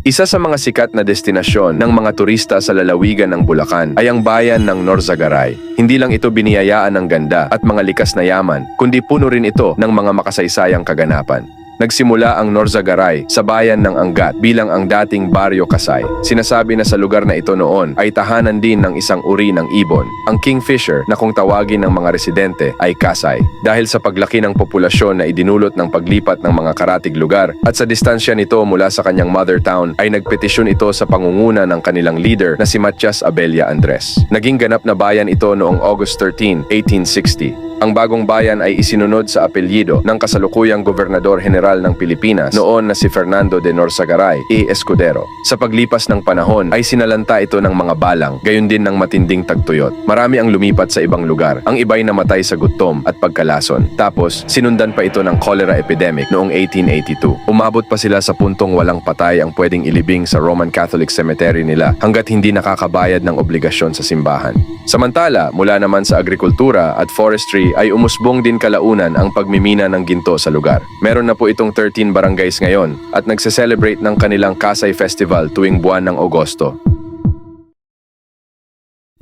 Isa sa mga sikat na destinasyon ng mga turista sa lalawigan ng Bulacan ay ang bayan ng Norzagaray. Hindi lang ito biniyayaan ng ganda at mga likas na yaman, kundi puno rin ito ng mga makasaysayang kaganapan. Nagsimula ang Norzagaray sa bayan ng Angat bilang ang dating Baryo Kasay. Sinasabi na sa lugar na ito noon ay tahanan din ng isang uri ng ibon, ang kingfisher na kung tawagin ng mga residente ay Kasay. Dahil sa paglaki ng populasyon na idinulot ng paglipat ng mga karatig lugar at sa distansya nito mula sa kanyang mother town ay nagpetisyon ito sa pangunguna ng kanilang leader na si Matias Abella Andres. Naging ganap na bayan ito noong August 13, 1860. Ang bagong bayan ay isinunod sa apelyido ng kasalukuyang gobernador general ng Pilipinas noon na si Fernando de Norzagaray e Escudero. Sa paglipas ng panahon ay sinalanta ito ng mga balang, gayon din ng matinding tagtuyot. Marami ang lumipat sa ibang lugar. Ang iba'y namatay sa gutom at pagkalason. Tapos, sinundan pa ito ng cholera epidemic noong 1882. Umabot pa sila sa puntong walang patay ang pwedeng ilibing sa Roman Catholic Cemetery nila hanggat hindi nakakabayad ng obligasyon sa simbahan. Samantala, mula naman sa agrikultura at forestry ay umusbong din kalaunan ang pagmimina ng ginto sa lugar. Meron na po itong 13 barangays ngayon at nagse-celebrate ng kanilang Kasay Festival tuwing buwan ng Agosto.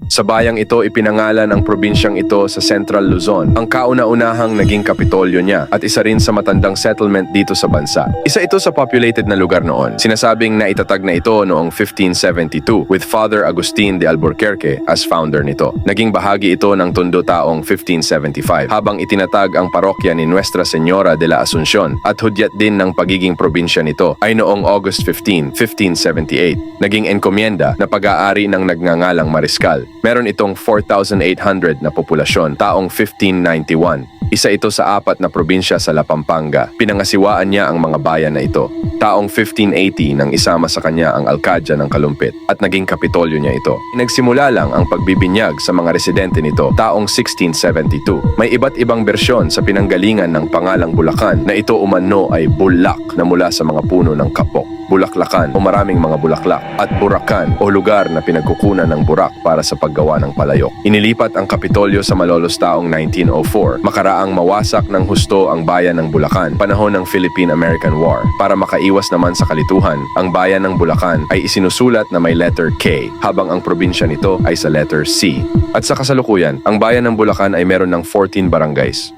Sa bayang ito, ipinangalan ang probinsyang ito sa Central Luzon, ang kauna-unahang naging kapitolyo niya at isa rin sa matandang settlement dito sa bansa. Isa ito sa populated na lugar noon. Sinasabing na itatag na ito noong 1572 with Father Agustin de Alburquerque as founder nito. Naging bahagi ito ng Tondo taong 1575 habang itinatag ang parokya ni Nuestra Señora de la Asuncion at hudyat din ng pagiging probinsya nito ay noong August 15, 1578. Naging enkomienda na pag-aari ng nagngangalang Mariscal. Meron itong 4,800 na populasyon taong 1591. Isa ito sa apat na probinsya sa La Pampanga. Pinangasiwaan niya ang mga bayan na ito. Taong 1580 nang isama sa kanya ang Alcadya ng Kalumpit at naging kapitolyo niya ito. Nagsimula lang ang pagbibinyag sa mga residente nito taong 1672. May iba't ibang bersyon sa pinanggalingan ng pangalang Bulacan na ito umano ay Bulak na mula sa mga puno ng kapok. Bulaklakan o maraming mga bulaklak at Burakan o lugar na pinagkukunan ng burak para sa paggawa ng palayok. Inilipat ang Kapitolyo sa Malolos taong 1904 makaraang mawasak ng husto ang bayan ng Bulacan panahon ng Philippine-American War. Para makaiwas naman sa kalituhan, ang bayan ng Bulacan ay isinusulat na may letter K habang ang probinsya nito ay sa letter C. At sa kasalukuyan, ang bayan ng Bulacan ay meron ng 14 barangays.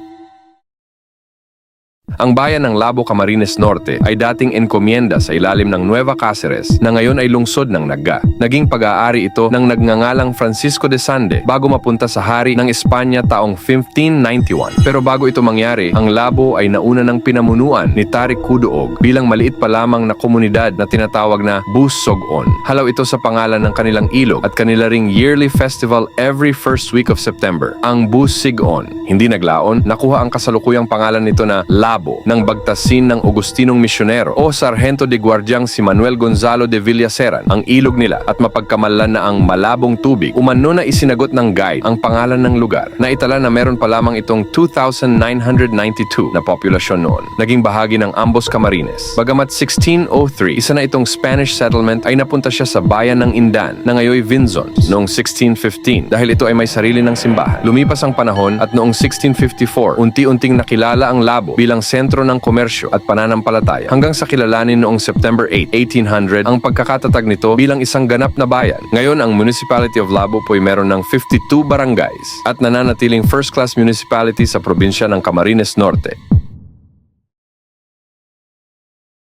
Ang bayan ng Labo Camarines Norte ay dating enkomienda sa ilalim ng Nueva Cáceres na ngayon ay lungsod ng Nagga. Naging pag-aari ito ng nagngangalang Francisco de Sande bago mapunta sa hari ng Espanya taong 1591. Pero bago ito mangyari, ang Labo ay nauna ng pinamunuan ni Tarik Kudoog bilang maliit pa lamang na komunidad na tinatawag na Busogon. Halaw ito sa pangalan ng kanilang ilog at kanila ring yearly festival every first week of September, ang Busigon. Hindi naglaon, nakuha ang kasalukuyang pangalan nito na Labo ng bagtasin ng Agustinong misyonero o Sargento de Guardiang si Manuel Gonzalo de Villaseran ang ilog nila at mapagkamalan na ang malabong tubig. Umano na isinagot ng guide ang pangalan ng lugar na itala na meron pa lamang itong 2,992 na populasyon noon. Naging bahagi ng Ambos Camarines. Bagamat 1603, isa na itong Spanish settlement ay napunta siya sa bayan ng Indan na ngayoy Vinzons noong 1615 dahil ito ay may sarili ng simbahan. Lumipas ang panahon at noong 1654, unti-unting nakilala ang Labo bilang sentro ng komersyo at pananampalataya hanggang sa kilalanin noong September 8, 1800 ang pagkakatatag nito bilang isang ganap na bayan. Ngayon ang Municipality of Labo po ay meron ng 52 barangays at nananatiling first-class municipality sa probinsya ng Camarines Norte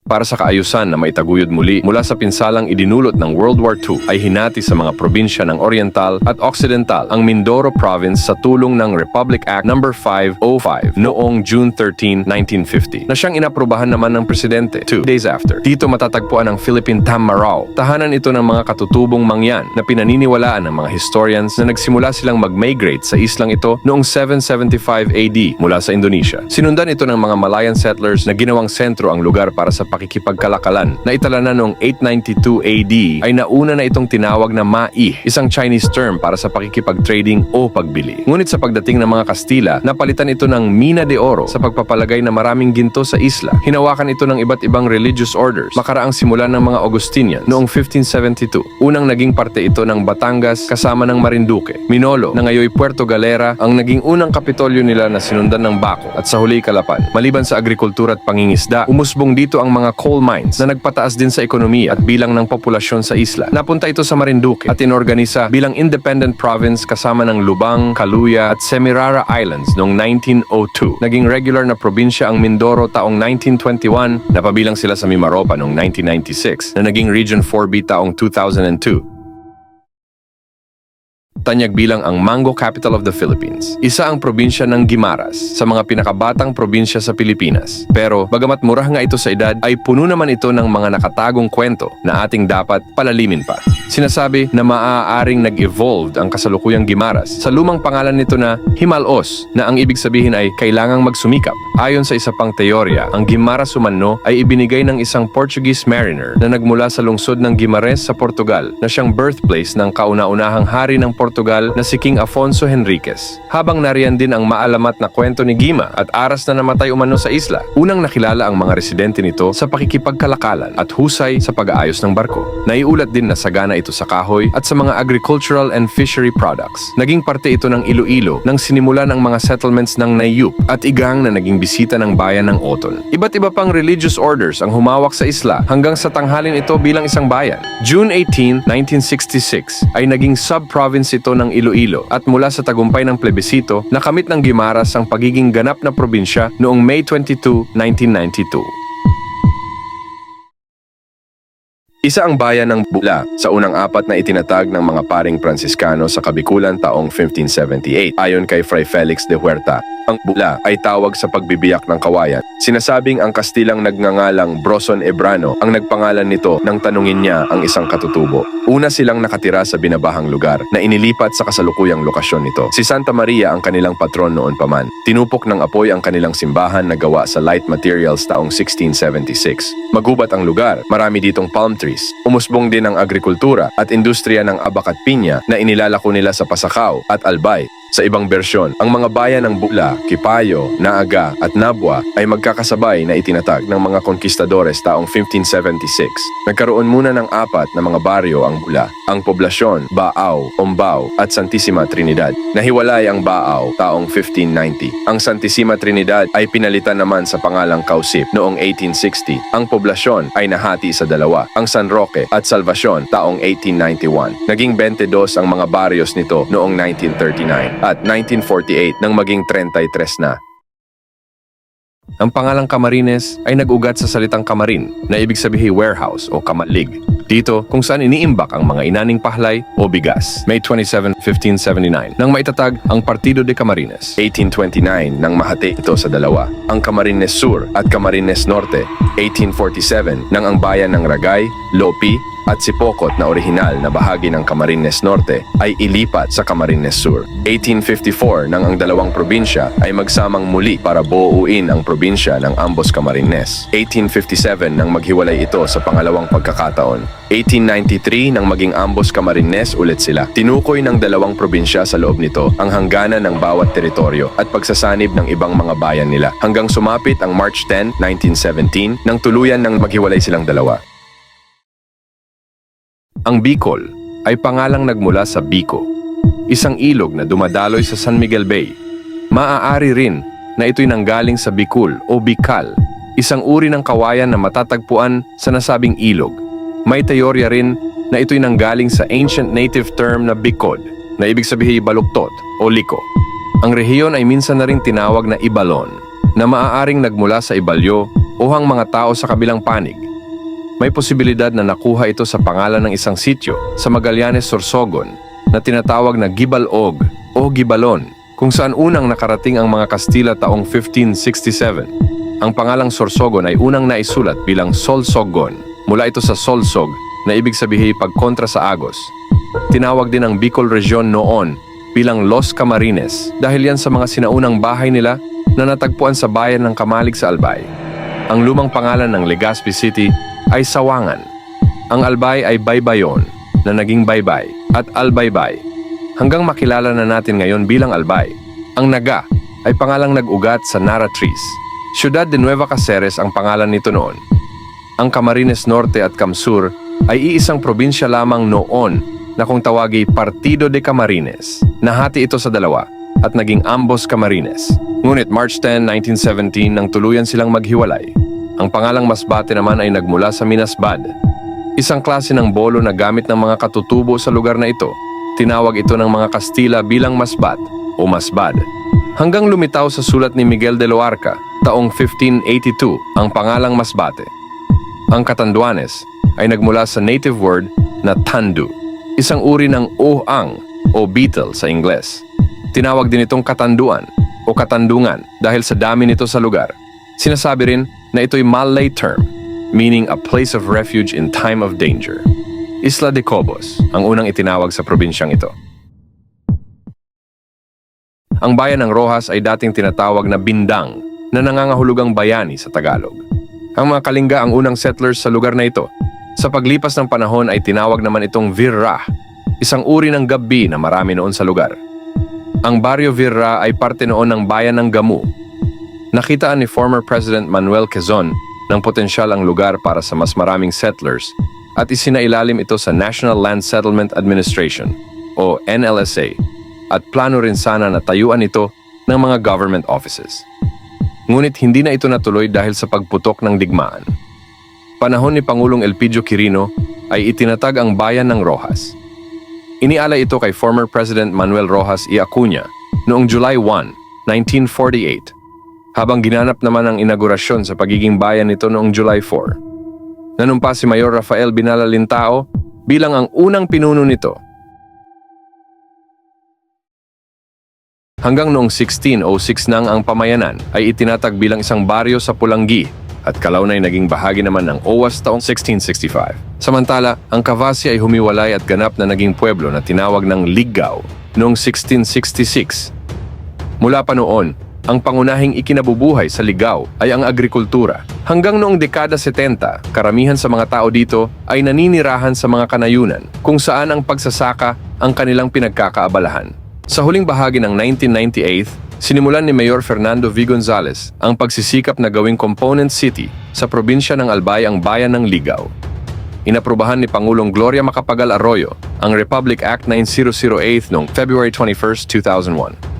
para sa kaayusan na maitaguyod muli mula sa pinsalang idinulot ng World War II ay hinati sa mga probinsya ng Oriental at Occidental ang Mindoro Province sa tulong ng Republic Act No. 505 noong June 13, 1950 na siyang inaprubahan naman ng presidente two days after. Dito matatagpuan ang Philippine Tamaraw. Tahanan ito ng mga katutubong mangyan na pinaniniwalaan ng mga historians na nagsimula silang mag-migrate sa islang ito noong 775 AD mula sa Indonesia. Sinundan ito ng mga Malayan settlers na ginawang sentro ang lugar para sa pakikipagkalakalan na itala na noong 892 AD ay nauna na itong tinawag na Mai, isang Chinese term para sa pakikipag-trading o pagbili. Ngunit sa pagdating ng mga Kastila, napalitan ito ng mina de oro sa pagpapalagay na maraming ginto sa isla. Hinawakan ito ng iba't ibang religious orders makaraang simula ng mga Augustinians noong 1572. Unang naging parte ito ng Batangas kasama ng Marinduque. Minolo na ngayoy Puerto Galera ang naging unang kapitolyo nila na sinundan ng Baco at sa huli Kalapan. Maliban sa agrikultura at pangingisda, umusbong dito ang mga mga coal mines na nagpataas din sa ekonomiya at bilang ng populasyon sa isla. Napunta ito sa Marinduque at inorganisa bilang independent province kasama ng Lubang, Kaluya at Semirara Islands noong 1902. Naging regular na probinsya ang Mindoro taong 1921, napabilang sila sa Mimaropa noong 1996 na naging Region 4B taong 2002. Tanyag bilang ang Mango Capital of the Philippines. Isa ang probinsya ng Guimaras sa mga pinakabatang probinsya sa Pilipinas. Pero bagamat mura nga ito sa edad, ay puno naman ito ng mga nakatagong kwento na ating dapat palalimin pa. Sinasabi na maaaring nag-evolved ang kasalukuyang Guimaras sa lumang pangalan nito na Himalos na ang ibig sabihin ay kailangang magsumikap. Ayon sa isa pang teorya, ang Guimaras Humano ay ibinigay ng isang Portuguese mariner na nagmula sa lungsod ng Guimares sa Portugal na siyang birthplace ng kauna-unahang hari ng Portugal na si King Afonso Henriquez. Habang nariyan din ang maalamat na kwento ni Gima at aras na namatay umano sa isla, unang nakilala ang mga residente nito sa pakikipagkalakalan at husay sa pag-aayos ng barko. Naiulat din na sagana ito sa kahoy at sa mga agricultural and fishery products. Naging parte ito ng Iloilo nang sinimulan ang mga settlements ng Nayup at Igang na naging bisita ng bayan ng Oton. Iba't iba pang religious orders ang humawak sa isla hanggang sa tanghalin ito bilang isang bayan. June 18, 1966 ay naging sub-province ito ng Iloilo at mula sa tagumpay ng plebisito, nakamit ng Gimaras ang pagiging ganap na probinsya noong May 22, 1992. Isa ang bayan ng Bula sa unang apat na itinatag ng mga paring Pransiskano sa Kabikulan taong 1578. Ayon kay Fray Felix de Huerta, ang Bula ay tawag sa pagbibiyak ng kawayan. Sinasabing ang Kastilang nagngangalang Broson Ebrano ang nagpangalan nito nang tanungin niya ang isang katutubo. Una silang nakatira sa binabahang lugar na inilipat sa kasalukuyang lokasyon nito. Si Santa Maria ang kanilang patron noon pa man. Tinupok ng apoy ang kanilang simbahan na gawa sa light materials taong 1676. Magubat ang lugar, marami ditong palm trees. Umusbong din ang agrikultura at industriya ng abak at pinya na inilalako nila sa Pasakaw at Albay. Sa ibang bersyon, ang mga bayan ng Bula, Kipayo, Naaga at Nabwa ay magkakasabay na itinatag ng mga konkistadores taong 1576. Nagkaroon muna ng apat na mga baryo ang Bula, ang poblasyon, Baao, Ombao at Santissima Trinidad. Nahiwalay ang Baao taong 1590. Ang Santissima Trinidad ay pinalitan naman sa pangalang Kausip noong 1860. Ang poblasyon ay nahati sa dalawa, ang San Roque at Salvacion taong 1891. Naging 22 ang mga baryos nito noong 1939 at 1948 nang maging 33 na. Ang pangalang Camarines ay nag-ugat sa salitang kamarin na ibig sabihin warehouse o kamalig. Dito kung saan iniimbak ang mga inaning pahlay o bigas. May 27, 1579 nang maitatag ang Partido de Camarines. 1829 nang mahati ito sa dalawa. Ang Camarines Sur at Camarines Norte. 1847 nang ang bayan ng Ragay, Lopi at Sipokot na orihinal na bahagi ng Camarines Norte ay ilipat sa Camarines Sur. 1854 nang ang dalawang probinsya ay magsamang muli para buuin ang probinsya ng ambos Camarines. 1857 nang maghiwalay ito sa pangalawang pagkakataon. 1893 nang maging ambos Camarines ulit sila. Tinukoy ng dalawang probinsya sa loob nito ang hangganan ng bawat teritoryo at pagsasanib ng ibang mga bayan nila hanggang sumapit ang March 10, 1917 nang tuluyan ng maghiwalay silang dalawa. Ang Bicol ay pangalang nagmula sa Bico, isang ilog na dumadaloy sa San Miguel Bay. Maaari rin na ito'y nanggaling sa Bicol o Bicol, isang uri ng kawayan na matatagpuan sa nasabing ilog. May teorya rin na ito'y nanggaling sa ancient native term na Bicod, na ibig sabihin baluktot o liko. Ang rehiyon ay minsan na rin tinawag na Ibalon, na maaaring nagmula sa Ibalyo o hang mga tao sa kabilang panig. May posibilidad na nakuha ito sa pangalan ng isang sityo sa Magallanes, Sorsogon na tinatawag na Gibalog o Gibalon kung saan unang nakarating ang mga Kastila taong 1567. Ang pangalang Sorsogon ay unang naisulat bilang Solsogon mula ito sa Solsog na ibig sabihin pagkontra sa Agos. Tinawag din ang Bicol Region noon bilang Los Camarines dahil yan sa mga sinaunang bahay nila na natagpuan sa bayan ng Kamalig sa Albay. Ang lumang pangalan ng Legazpi City ay Sawangan. Ang Albay ay Baybayon na naging Baybay at Albaybay hanggang makilala na natin ngayon bilang Albay. Ang Naga ay pangalang nag-ugat sa Nara Trees. Ciudad de Nueva Caceres ang pangalan nito noon. Ang Camarines Norte at Camsur ay iisang probinsya lamang noon na kung tawagi Partido de Camarines. Nahati ito sa dalawa at naging ambos Camarines. Ngunit March 10, 1917 nang tuluyan silang maghiwalay. Ang pangalang Masbate naman ay nagmula sa Minasbad, isang klase ng bolo na gamit ng mga katutubo sa lugar na ito. Tinawag ito ng mga Kastila bilang Masbat o Masbad. Hanggang lumitaw sa sulat ni Miguel de Loarca taong 1582 ang pangalang Masbate. Ang Katanduanes ay nagmula sa native word na tandu, isang uri ng ohang o beetle sa Ingles. Tinawag din itong katanduan o katandungan dahil sa dami nito sa lugar. Sinasabi rin na ito'y Malay term, meaning a place of refuge in time of danger. Isla de Cobos ang unang itinawag sa probinsyang ito. Ang bayan ng Rojas ay dating tinatawag na Bindang na nangangahulugang bayani sa Tagalog. Ang mga Kalinga ang unang settlers sa lugar na ito. Sa paglipas ng panahon ay tinawag naman itong Virra, isang uri ng gabi na marami noon sa lugar. Ang Barrio Virra ay parte noon ng bayan ng Gamu. Nakitaan ni former President Manuel Quezon ng potensyal ang lugar para sa mas maraming settlers at isinailalim ito sa National Land Settlement Administration o NLSA at plano rin sana na tayuan ito ng mga government offices. Ngunit hindi na ito natuloy dahil sa pagputok ng digmaan. Panahon ni Pangulong Elpidio Quirino ay itinatag ang bayan ng Rojas. Inialay ito kay former President Manuel Rojas y Acuña noong July 1, 1948, habang ginanap naman ang inaugurasyon sa pagiging bayan nito noong July 4. Nanumpa si Mayor Rafael Binala Lintao bilang ang unang pinuno nito. Hanggang noong 1606 nang ang pamayanan ay itinatag bilang isang baryo sa Pulanggi at Kalaunay naging bahagi naman ng OWAS taong 1665. Samantala, ang Cavasi ay humiwalay at ganap na naging pueblo na tinawag ng Ligaw noong 1666. Mula pa noon, ang pangunahing ikinabubuhay sa Ligaw ay ang agrikultura. Hanggang noong dekada 70, karamihan sa mga tao dito ay naninirahan sa mga kanayunan kung saan ang pagsasaka ang kanilang pinagkakaabalahan. Sa huling bahagi ng 1998, sinimulan ni Mayor Fernando V. Gonzales ang pagsisikap na gawing component city sa probinsya ng Albay ang bayan ng Ligaw. Inaprubahan ni Pangulong Gloria Macapagal Arroyo ang Republic Act 9008 noong February 21, 2001.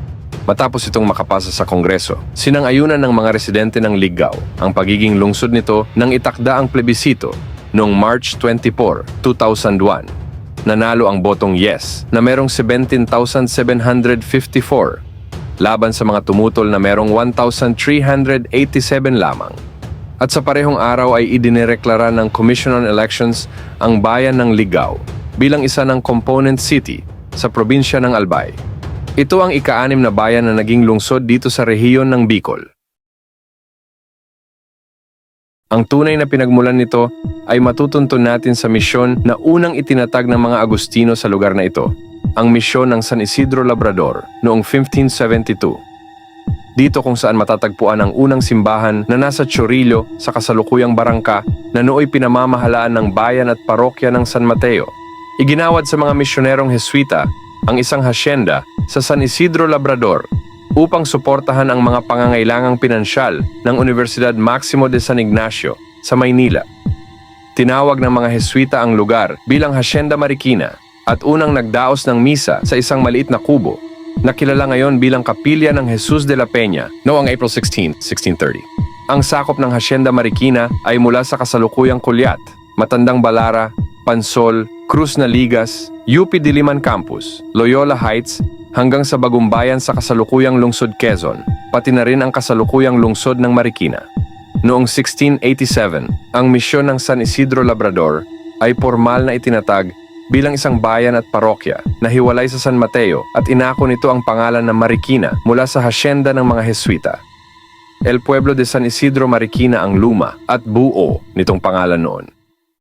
Matapos itong makapasa sa Kongreso, sinang-ayunan ng mga residente ng Ligaw ang pagiging lungsod nito nang itakda ang plebisito noong March 24, 2001 nanalo ang botong yes na merong 17,754 laban sa mga tumutol na merong 1,387 lamang. At sa parehong araw ay idinireklara ng Commission on Elections ang bayan ng Ligaw bilang isa ng component city sa probinsya ng Albay. Ito ang ika-anim na bayan na naging lungsod dito sa rehiyon ng Bicol. Ang tunay na pinagmulan nito ay matutuntun natin sa misyon na unang itinatag ng mga Agustino sa lugar na ito, ang misyon ng San Isidro Labrador noong 1572. Dito kung saan matatagpuan ang unang simbahan na nasa Chorillo sa kasalukuyang barangka na nooy pinamamahalaan ng bayan at parokya ng San Mateo. Iginawad sa mga misyonerong Heswita ang isang hasyenda sa San Isidro Labrador upang suportahan ang mga pangangailangang pinansyal ng Universidad Maximo de San Ignacio sa Maynila. Tinawag ng mga Heswita ang lugar bilang Hacienda Marikina at unang nagdaos ng misa sa isang maliit na kubo na kilala ngayon bilang Kapilya ng Jesus de la Peña noong April 16, 1630. Ang sakop ng Hacienda Marikina ay mula sa kasalukuyang Kulyat, Matandang Balara, Pansol, Cruz na Ligas, UP Diliman Campus, Loyola Heights hanggang sa bagumbayan sa kasalukuyang lungsod Quezon, pati na rin ang kasalukuyang lungsod ng Marikina. Noong 1687, ang misyon ng San Isidro Labrador ay formal na itinatag bilang isang bayan at parokya na hiwalay sa San Mateo at inako nito ang pangalan ng Marikina mula sa hasyenda ng mga Heswita. El Pueblo de San Isidro Marikina ang luma at buo nitong pangalan noon.